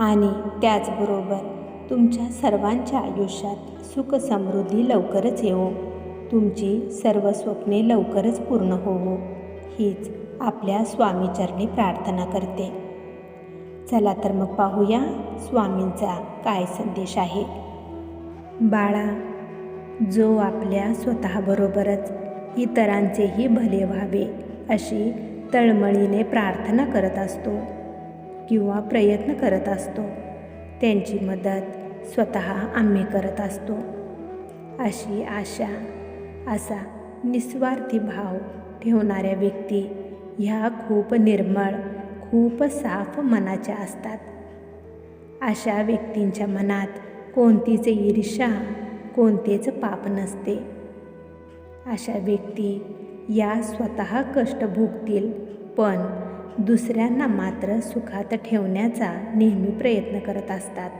आणि त्याचबरोबर तुमच्या सर्वांच्या आयुष्यात सुख समृद्धी लवकरच येवो. तुमची सर्व स्वप्ने लवकरच पूर्ण होवो. हीच आपल्या स्वामीचरणी प्रार्थना करते. चला तर मग पाहूया स्वामींचा काय संदेश आहे. बाळा जो आपल्या स्वतःबरोबरच इतरांचेही भले व्हावे अशी तळमळीने प्रार्थना करत असतो किंवा प्रयत्न करत असतो. त्यांची मदत स्वतः आम्ही करत असतो. अशी आशा असा निस्वार्थी भाव ठेवणाऱ्या व्यक्ती ह्या खूप निर्मळ खूप साफ मनाच्या असतात. अशा व्यक्तींच्या मनात कोणतीच ईर्षा कोणतेच पाप नसते. अशा व्यक्ती या स्वतः कष्ट भोगतील पण दुसऱ्यांना मात्र सुखात ठेवण्याचा नेहमी प्रयत्न करत असतात.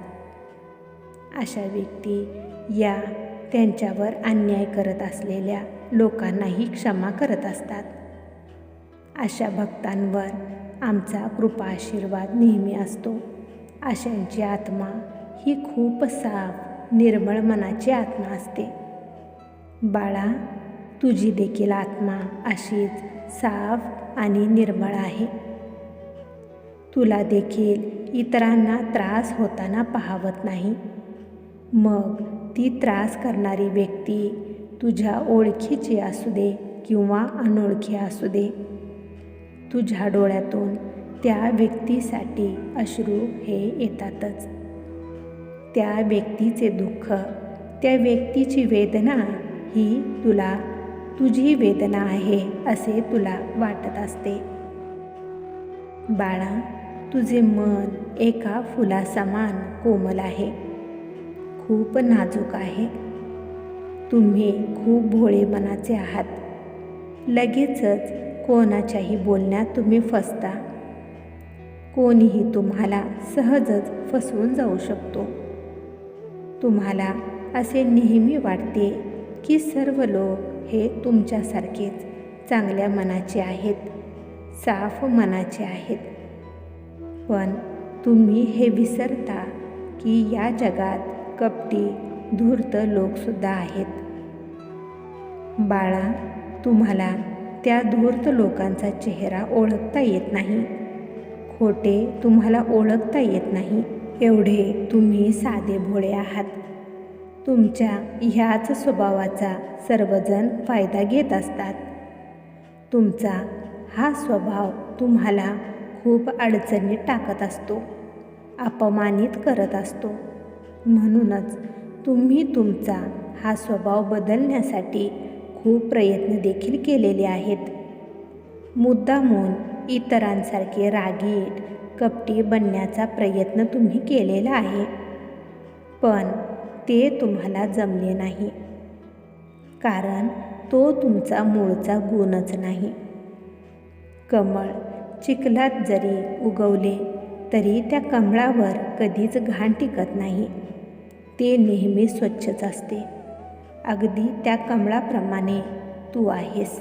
अशा व्यक्ती या त्यांच्यावर अन्याय करत असलेल्या लोकांनाही क्षमा करत असतात. अशा भक्तांवर आमचा कृपा आशीर्वाद नेहमी असतो. अशांची आत्मा ही खूप साफ निर्मळ मनाची आत्मा असते. बाळा तुझी देखील आत्मा अशीच साफ आणि निर्मळ आहे. तुला देखील इतरांना त्रास होताना पाहावत नाही. मग ती त्रास करणारी व्यक्ती तुझ्या ओळखीची असू दे किंवा अनोळखी असू दे. तुझ्या डोळ्यातून त्या व्यक्तीसाठी अश्रू हे येतातच. त्या व्यक्तीचे दुःख त्या व्यक्तीची वेदना ही तुला तुझी वेदना आहे असे तुला वाटत असते. बाळा तुझे मन एका फुलासमान कोमल आहे. खूप नाजूक आहे. तुम्ही खूप भोळे मनाचे आहात. लगेचच कोणाच्याही बोलण्यात तुम्ही फसता. कोणीही तुम्हाला सहजच फसवून जाऊ शकतो. तुम्हाला असे नेहमी वाटते की सर्व लोक हे तुमच्यासारखेच चांगल्या मनाचे आहेत साफ मनाचे आहेत. पण तुम्ही हे विसरता की या जगात कपटी धूर्त लोकसुद्धा आहेत. बाळा तुम्हाला त्या धूर्त लोकांचा चेहरा ओळखता येत नाही. खोटे तुम्हाला ओळखता येत नाही. एवढे तुम्ही साधे भोळे आहात. तुमच्या ह्याच स्वभावाचा सर्वजण फायदा घेत असतात. तुमचा हा स्वभाव तुम्हाला खूप अडचणीत टाकत असतो अपमानित करत असतो. म्हणूनच तुम्ही तुमचा हा स्वभाव बदलण्यासाठी खूप प्रयत्न देखील केलेले आहेत. मुद्दामून इतरांसारखे रागीट कपटी बनण्याचा प्रयत्न तुम्ही केलेला आहे. पण ते तुम्हाला जमले नाही. कारण तो तुमचा मूळचा गुणच नाही. कमळ चिखलात जरी उगवले तरी त्या कमळावर कधीच घाण टिकत नाही. ते नेहमी स्वच्छच असते. अगदी त्या कमळाप्रमाणे तू आहेस.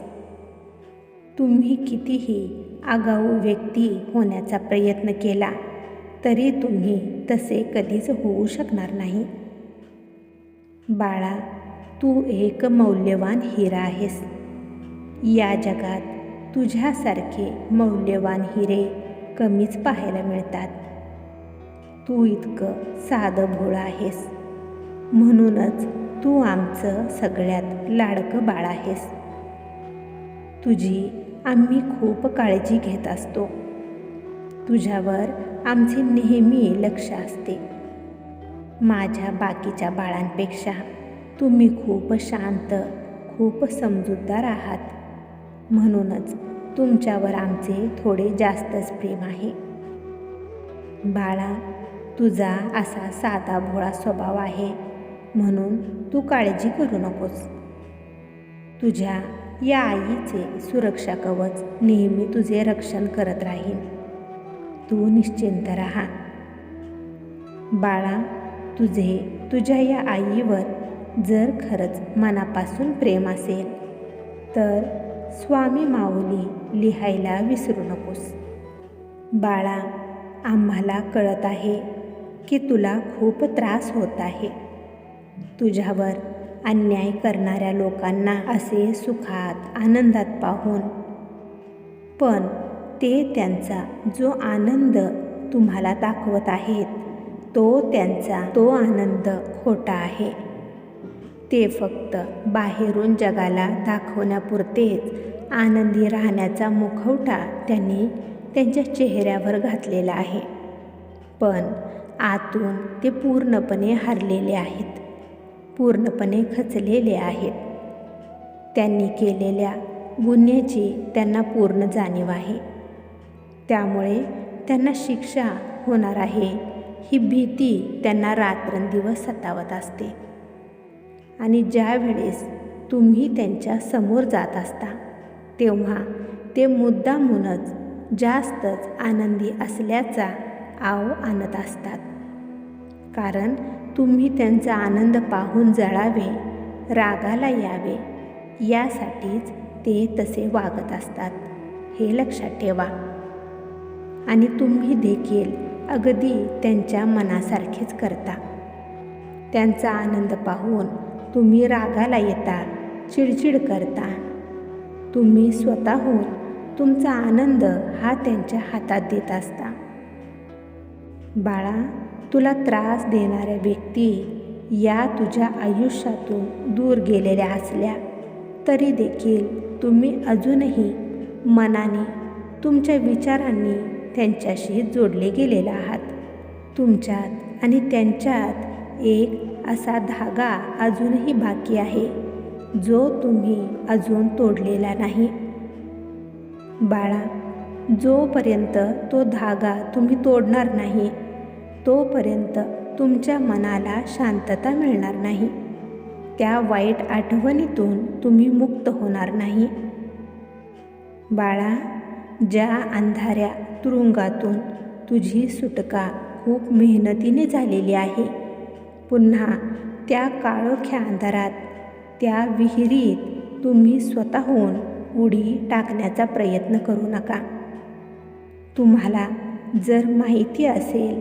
तुम्ही कितीही आगाऊ व्यक्ती होण्याचा प्रयत्न केला तरी तुम्ही तसे कधीच होऊ शकणार नाही. बाळा तू एक मौल्यवान हिरा आहेस. या जगात तुझ्यासारखे मौल्यवान हिरे कमीच पाहायला मिळतात. तू इतकं साधं भोळं आहेस. म्हणूनच तू आमचं सगळ्यात लाडकं बाळ आहेस. तुझी आम्ही खूप काळजी घेत असतो. तुझ्यावर आमचे नेहमी लक्ष असते. माझ्या बाकीच्या बाळांपेक्षा तुम्ही खूप शांत खूप समजूतदार आहात. म्हणूनच तुमच्यावर आमचे थोडे जास्तच प्रेम आहे. बाळा तुझा असा साधा भोळा स्वभाव आहे म्हणून तू काळजी करू नकोस. तुझ्या या आईचे सुरक्षा कवच नेहमी तुझे रक्षण करत राहील तू निश्चिंत राहा. बाळा तुझे तुझ्या या आईवर जर खरंच मनापासून प्रेम असेल तर स्वामी माऊली लिहायला विसरू नकोस. बाळा आम्हाला कळत आहे की तुला खूप त्रास होत आहे. तुझ्यावर अन्याय करणाऱ्या लोकांना असे सुखात आनंदात पाहून. पण ते त्यांचा जो आनंद तुम्हाला दाखवत आहेत तो त्यांचा तो आनंद खोटा आहे. ते फक्त बाहेरून जगाला दाखवण्यापुरतेच आनंदी राहण्याचा मुखवटा त्यांनी त्यांच्या चेहऱ्यावर घातलेला आहे. पण आतून ते पूर्णपणे हरलेले आहेत. पूर्णपणे खचलेले आहेत. त्यांनी केलेल्या गुन्ह्याची त्यांना पूर्ण जाणीव आहे. त्यामुळे त्यांना शिक्षा होणार आहे ही भीती त्यांना रात्रंदिवस सतावत असते. आणि ज्या वेळेस तुम्ही त्यांच्यासमोर जात असता तेव्हा ते मुद्दामूनच जास्तच आनंदी असल्याचा आव आणत असतात. कारण तुम्ही त्यांचा आनंद पाहून जळावे रागाला यावे यासाठीच ते तसे वागत असतात हे लक्षात ठेवा. आणि तुम्ही देखील अगदी त्यांच्या मनासारखेच करता. त्यांचा आनंद पाहून तुम्ही रागाला येता चिडचिड करता. तुम्ही स्वतःहून तुमचा आनंद हा त्यांच्या हातात देत असता. बाळा तुला त्रास देणाऱ्या व्यक्ती या तुझ्या आयुष्यातून दूर गेलेल्या असल्या तरी देखील तुम्ही अजूनही मनाने तुमच्या विचारांनी त्यांच्याशी जोडले गेलेला आहात. तुमच्यात आणि त्यांच्यात एक असा धागा अजूनही बाकी आहे जो तुम्ही अजून तोडलेला नाही. बाळा जोपर्यंत तो धागा तुम्ही तोडणार नाही तोपर्यंत तुमच्या मनाला शांतता मिळणार नाही. त्या वाईट आठवणीतून तुम्ही मुक्त होणार नाही. बाळा ज्या अंधाऱ्या तुरुंगातून तुझी सुटका खूप मेहनतीने झालेली आहे पुन्हा त्या काळोख्या अंधारात त्या विहिरीत तुम्ही स्वतःहून उडी टाकण्याचा प्रयत्न करू नका. तुम्हाला जर माहिती असेल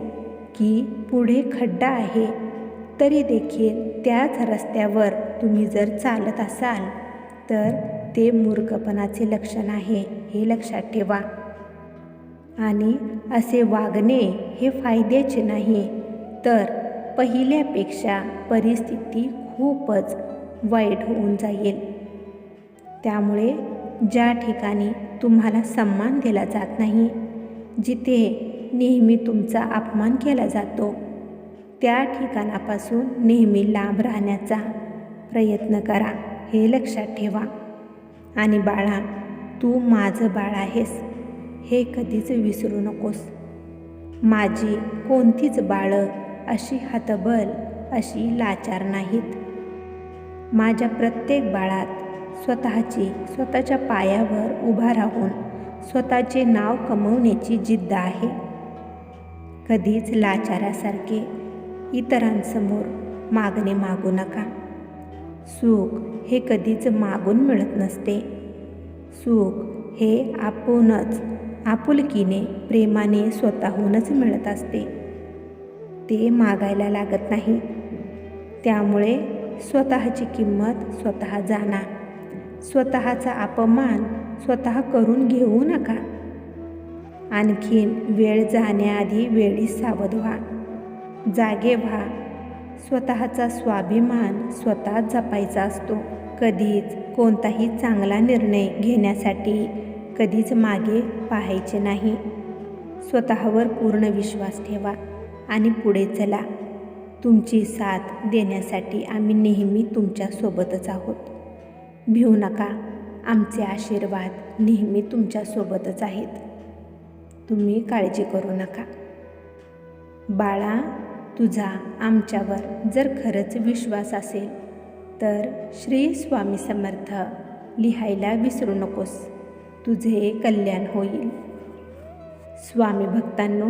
की पुढे खड्डा आहे तरी देखील त्याच रस्त्यावर तुम्ही जर चालत असाल तर ते मूर्खपणाचे लक्षण आहे हे लक्षात ठेवा. आणि असे वागणे हे फायद्याचे नाही तर पहिल्यापेक्षा परिस्थिती खूपच वाईट होऊन जाईल. त्यामुळे ज्या ठिकाणी तुम्हाला सन्मान दिला जात नाही जिथे नेहमी तुमचा अपमान केला जातो त्या ठिकाणापासून नेहमी लांब राहण्याचा प्रयत्न करा हे लक्षात ठेवा. आणि बाळा तू माझं बाळ आहेस हे कधीच विसरू नकोस. माझी कोणतीच बाळं अशी हतबल अशी लाचार नाहीत. माझ्या प्रत्येक बाळात स्वतःची स्वतःच्या पायावर उभा राहून स्वतःचे नाव कमवण्याची जिद्द आहे. कधीच लाचारासारखे इतरांसमोर मागणे मागू नका. सुख हे कधीच मागून मिळत नसते. सुख हे आपणच आपुलकीने प्रेमाने स्वतःहूनच मिळत असते. ते मागायला लागत नाही. त्यामुळे स्वतःची किंमत स्वतः जाणा. स्वतःचा अपमान स्वतः करून घेऊ नका. आणखीन वेळ जाण्याआधी वेळी सावध व्हा. जागे व्हा. स्वतःचा स्वाभिमान स्वतः जपायचा असतो. कधीच कोणताही चांगला निर्णय घेण्यासाठी कधीच मागे पाहायचे नाही. स्वतःवर पूर्ण विश्वास ठेवा. आणि पुढे चला. तुमची साथ देण्यासाठी आम्ही नेहमी तुमच्यासोबतच आहोत. भिऊ नका. आमचे आशीर्वाद नेहमी तुमच्यासोबतच आहेत. तुम्ही काळजी करू नका. बाळा तुझा आमच्यावर जर खरंच विश्वास असेल तर श्री स्वामी समर्थ लिहायला विसरू नकोस. तुझे कल्याण होईल. स्वामी भक्तांनो